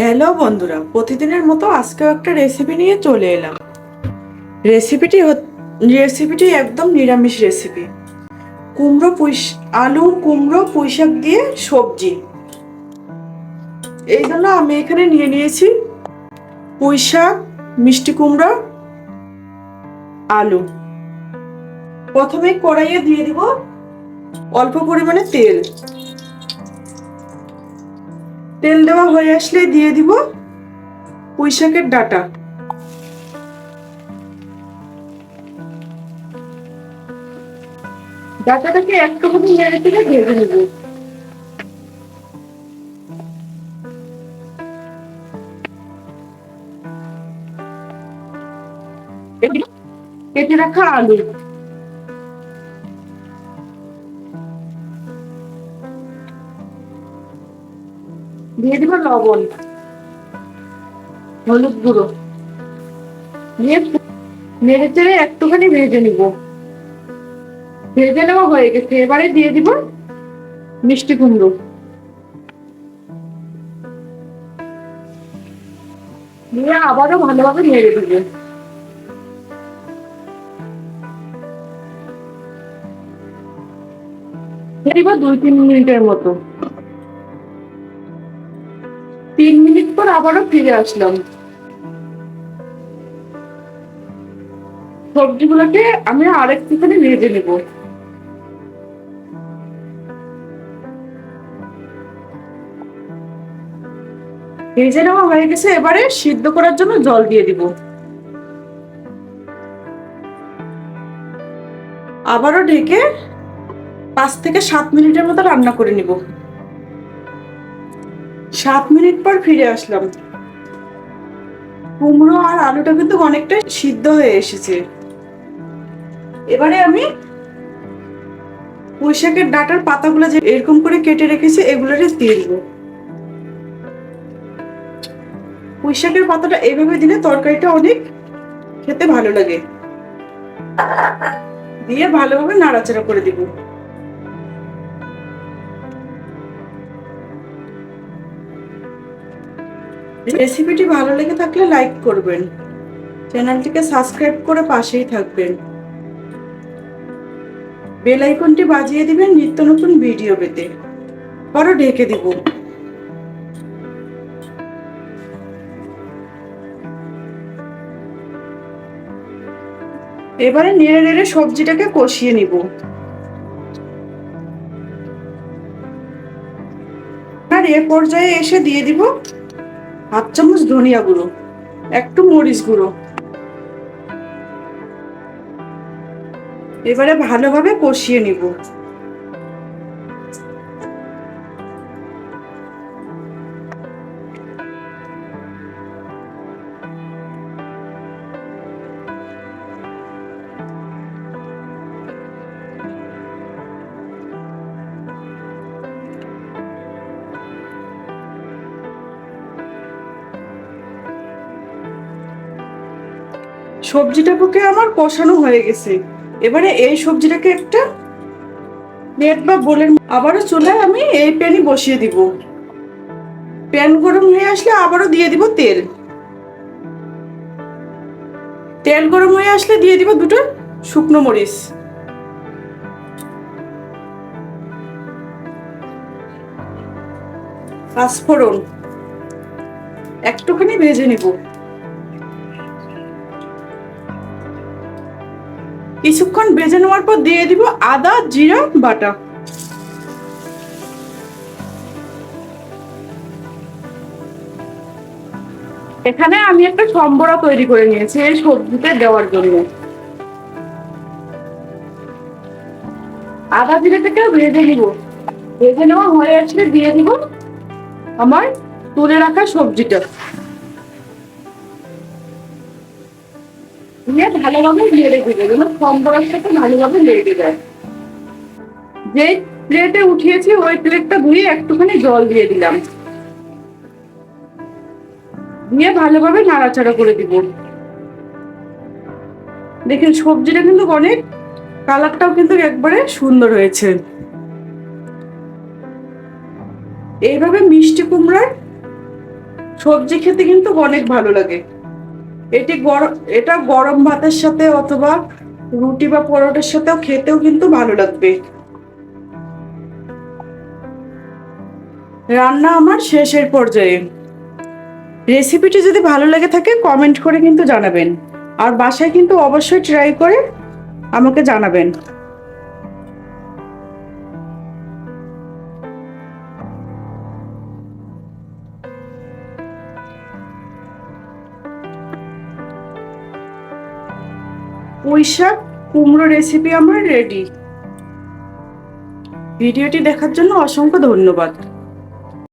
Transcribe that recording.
Hello বন্ধুরা, প্রতিদিনের মতো আজকেও একটা রেসিপি নিয়ে চলে এলাম। রেসিপিটি রেসিপিটি একদম নিরামিষ রেসিপি কুমড়ো পুঁই আলু, কুমড়ো পুঁই শাক দিয়ে সবজি। এই জন্য আমি এখানে নিয়ে নিয়েছি পুঁই শাক মিষ্টি কুমড়ো, আলু। প্রথমে কড়াইয়ে দিয়ে দিব অল্প পরিমাণে তেল। তেল দেওয়া হয়ে আসলে দিয়ে দিব পুঁই শাকের ডাটা। ডাটাটাকে একটুখানি নেড়ে চেড়ে ভেজে নেব। কেটে রাখা আলু। দিয়ে দিব লবণ, হলুদ গুঁড়ো। দিয়ে নেড়ে চেড়ে একটুখানি ভেজে নিব। ভেজে নেওয়া হয়ে গেছে। এবারে দিয়ে দিব মিষ্টি কুমড়ো। দিয়ে আবারও ভালোভাবে নেড়ে দিব। দিব দুই, তিন মিনিটের মতো। পর আবারও ফিরে আসলাম। সবজিগুলোকে আমি আরেকটুখানি ভেজে নেব। ভেজে নেওয়া হয়ে গেছে, এবারে সিদ্ধ করার জন্য জল দিয়ে দিব। আবারও ঢেকে পাঁচ থেকে সাত মিনিটের মতো রান্না করে নিব। সাত মিনিট পর ফিরে আসলাম। কুমড়ো আর আলুটা কিন্তু অনেকটা সিদ্ধ হয়ে এসেছে। এবারে আমি পুঁই শাকের ডাটার পাতাগুলো যে এরকম করে কেটে রেখেছি এগুলোরে দিয়ে দিব। পুঁই শাকের পাতাটা এইভাবে দিলে তরকারিটা অনেক খেতে ভালো লাগে। দিয়ে ভালোভাবে নাড়াচাড়া করে দিব। রেসিপিটি ভালো লেগে থাকলে লাইক করবেন। চ্যানেলটিকে সাবস্ক্রাইব করে পাশেই থাকবেন। বেল আইকনটি বাজিয়ে দিবেন নিত্য নতুন ভিডিও পেতে। পরও ঢেকে দিব। এবারে নেড়ে নেড়ে সবজিটাকে কষিয়ে নিব। আর এ পর্যায়ে এসে দিয়ে দিব হাফ চামচ ধনিয়া গুঁড়ো একটু মরিচ গুঁড়ো। এবারে ভালোভাবে কষিয়ে নিব। সবজিটা পক্ষে আমার কষানো হয়ে গেছে। এবারে এই সবজিটাকে একটা প্লেট বা বোলের আবারও চুলায় আমি এই প্যানই বসিয়ে দিব। প্যান গরম হয়ে আসলে আবারও দিয়ে দিব তেল। তেল গরম হয়ে আসলে দিয়ে দিব দুটো শুকনো মরিচ। পাঁচফোড়ন। একটুখানি ভেজে নিব। কিছুক্ষণ ভেজে নেওয়ার পর দিয়ে দিব আদা, জিরা, বাটা। এখানে আমি একটা সম্বরা তৈরি করে নিয়েছি এই সবজিতে দেওয়ার জন্য। আদা, জিরে থেকে ভেজে নিব। ভেজে নেওয়া হয়ে আসলে দিয়ে দিব আমার তুলে রাখা সবজিটা। দিয়ে ভালোভাবে নেড়ে দিবে, যেন সম্বরার সাথে ভালোভাবে লেগে যায় যে প্লেটে উঠিয়েছি, ওই প্লেটটা ধুয়ে একটুখানি জল দিয়ে দিলাম। দিয়ে ভালোভাবে নাড়াচাড়া করে দিব। দেখেন, সবজিটা কিন্তু অনেক, কালারটাও কিন্তু একবারে সুন্দর হয়েছে। এইভাবে মিষ্টি কুমড়ার সবজি খেতে কিন্তু অনেক ভালো লাগে। এটি গরম এটা গরম ভাতের সাথে অথবা রুটি বা পরোটার সাথেও খেতেও কিন্তু ভালো লাগবে। রান্না আমার শেষের পর্যায়ে। রেসিপিটি যদি ভালো লেগে থাকে, কমেন্ট করে কিন্তু জানাবেন। আর বাসায় কিন্তু অবশ্যই ট্রাই করে আমাকে জানাবেন। পুঁই শাক কুমড়ো রেসিপি আমার রেডি ভিডিওটি দেখার জন্য অসংখ্য ধন্যবাদ।